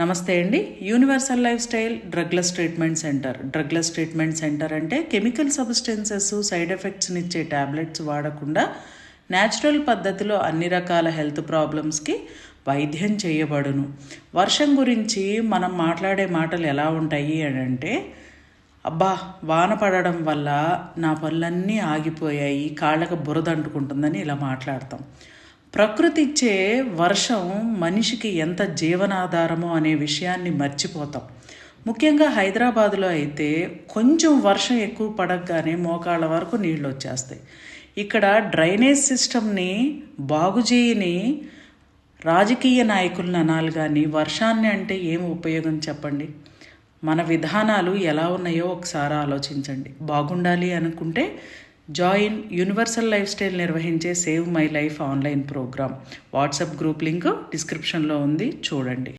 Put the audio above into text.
నమస్తే అండి. Universal life style drugless treatment centre drugless treatment centre అంటే కెమికల్ సబ్స్టెన్సెస్ సైడ్ ఎఫెక్ట్స్ని ఇచ్చే ట్యాబ్లెట్స్ వాడకుండా న్యాచురల్ పద్ధతిలో అన్ని రకాల హెల్త్ ప్రాబ్లమ్స్కి వైద్యం చేయబడును. వర్షం గురించి మనం మాట్లాడే మాటలు ఎలా ఉంటాయి అని అంటే అబ్బా వాన పడడం వల్ల నా పనులన్నీ ఆగిపోయాయి కాళ్ళకు బురద అంటుకుంటుందని ఇలా మాట్లాడతాం. ప్రకృతి ఇచ్చే వర్షం మనిషికి ఎంత జీవనాధారమో అనే విషయాన్ని మర్చిపోతాం. ముఖ్యంగా హైదరాబాదులో అయితే కొంచెం వర్షం ఎక్కువ పడగానే మోకాళ్ళ వరకు నీళ్ళు వచ్చేస్తాయి. ఇక్కడ డ్రైనేజ్ సిస్టమ్ని బాగు చేయని రాజకీయ నాయకులను అనాలి కానీ వర్షాన్ని అంటే ఏం ఉపయోగం చెప్పండి? మన విధానాలు ఎలా ఉన్నాయో ఒకసారి ఆలోచించండి. బాగుండాలి అనుకుంటే జాయిన్ యూనివర్సల్ లైఫ్ స్టైల్ నిర్వహించే save my life online programme. WhatsApp group link డిస్క్రిప్షన్లో ఉంది. చూడండి.